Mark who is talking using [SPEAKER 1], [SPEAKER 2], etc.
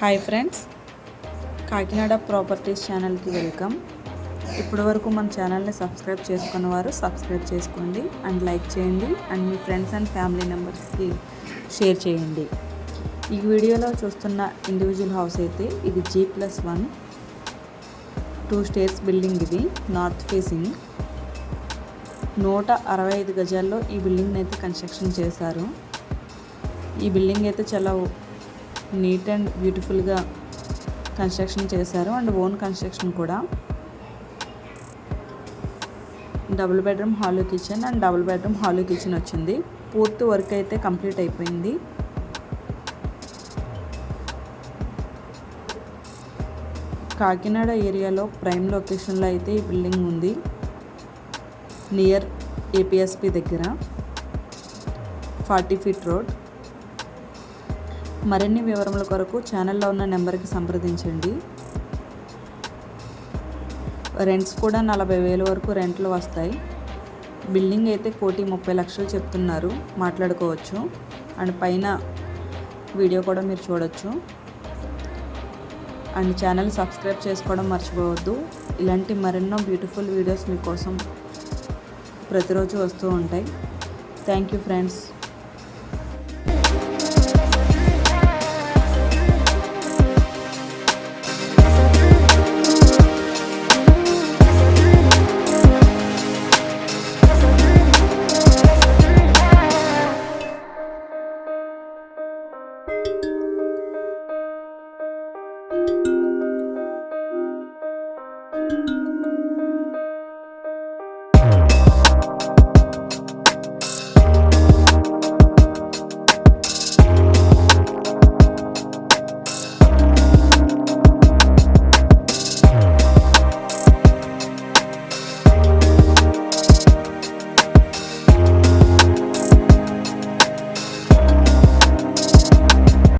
[SPEAKER 1] Hi friends. Kakinada properties ఛానల్కి welcome. ఇప్పటి వరకు మన ఛానల్ని సబ్స్క్రైబ్ చేసుకున్న వారు సబ్స్క్రైబ్ చేసుకోండి అండ్ లైక్ చేయండి అండ్ మీ ఫ్రెండ్స్ అండ్ ఫ్యామిలీ మెంబర్స్కి షేర్ చేయండి. ఈ వీడియోలో చూస్తున్న ఇండివిజువల్ హౌస్ అయితే ఇది G plus one. Two stairs building ఇది నార్త్ ఫేసింగ్. నూట అరవై ఐదు గజాల్లో ఈ బిల్డింగ్ అయితే కన్స్ట్రక్షన్ చేశారు. ఈ బిల్డింగ్ అయితే చాలా నీట్ అండ్ బ్యూటిఫుల్గా కన్స్ట్రక్షన్ చేశారు అండ్ ఓన్ కన్స్ట్రక్షన్ కూడా. Double bedroom hall kitchen and double bedroom hall kitchen వచ్చింది. పూర్తి వర్క్ అయితే కంప్లీట్ అయిపోయింది. కాకినాడ ఏరియాలో ప్రైమ్ లొకేషన్లో అయితే ఈ బిల్డింగ్ ఉంది. నియర్ ఏపీఎస్పి దగ్గర. Forty feet road. మరిన్ని వివరముల కొరకు ఛానల్లో ఉన్న నెంబర్కి సంప్రదించండి. రెంట్స్ కూడా నలభై వేల వరకు రెంట్లు వస్తాయి. బిల్డింగ్ అయితే కోటి ముప్పై లక్షలు చెప్తున్నారు. మాట్లాడుకోవచ్చు. అండ్ పైన వీడియో కూడా మీరు చూడొచ్చు. అండ్ ఛానల్ సబ్స్క్రైబ్ చేసుకోవడం మర్చిపోవద్దు. ఇలాంటి మరెన్నో బ్యూటిఫుల్ వీడియోస్ మీకోసం ప్రతిరోజు వస్తూ ఉంటాయి. Thank you friends